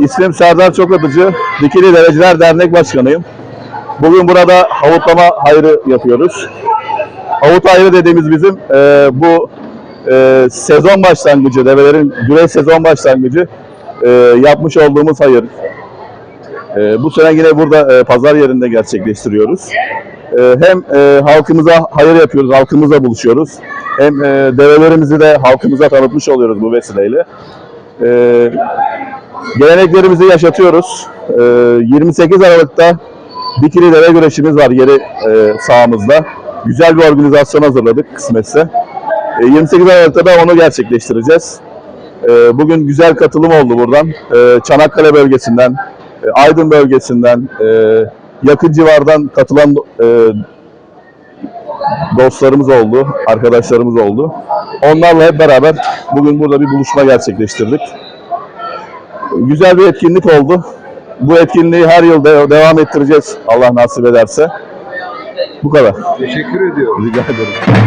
İsmim Serdar Çokatıcı, Dikili Dereceler Dernek Başkanıyım. Bugün burada havutlama hayrı yapıyoruz. Havut hayrı dediğimiz bizim e, bu e, sezon başlangıcı, develerin güreş sezon başlangıcı e, yapmış olduğumuz hayır. E, bu sene yine burada e, pazar yerinde gerçekleştiriyoruz. E, hem e, halkımıza hayır yapıyoruz, halkımızla buluşuyoruz. Hem e, develerimizi de halkımıza tanıtmış oluyoruz bu vesileyle. E, geleneklerimizi yaşatıyoruz. E, 28 Aralık'ta Dikili Deve Güreşimiz var yeri e, sahamızda. Güzel bir organizasyon hazırladık kısmetse. E, 28 Aralık'ta da onu gerçekleştireceğiz. E, bugün güzel katılım oldu buradan. Çanakkale bölgesinden, e, Aydın bölgesinden, e, yakın civardan katılan dostlarımız oldu, arkadaşlarımız oldu. Onlarla hep beraber bugün burada bir buluşma gerçekleştirdik. Güzel bir etkinlik oldu. Bu etkinliği her yıl de- devam ettireceğiz Allah nasip ederse. Bu kadar. Teşekkür ediyorum. Rica ederim.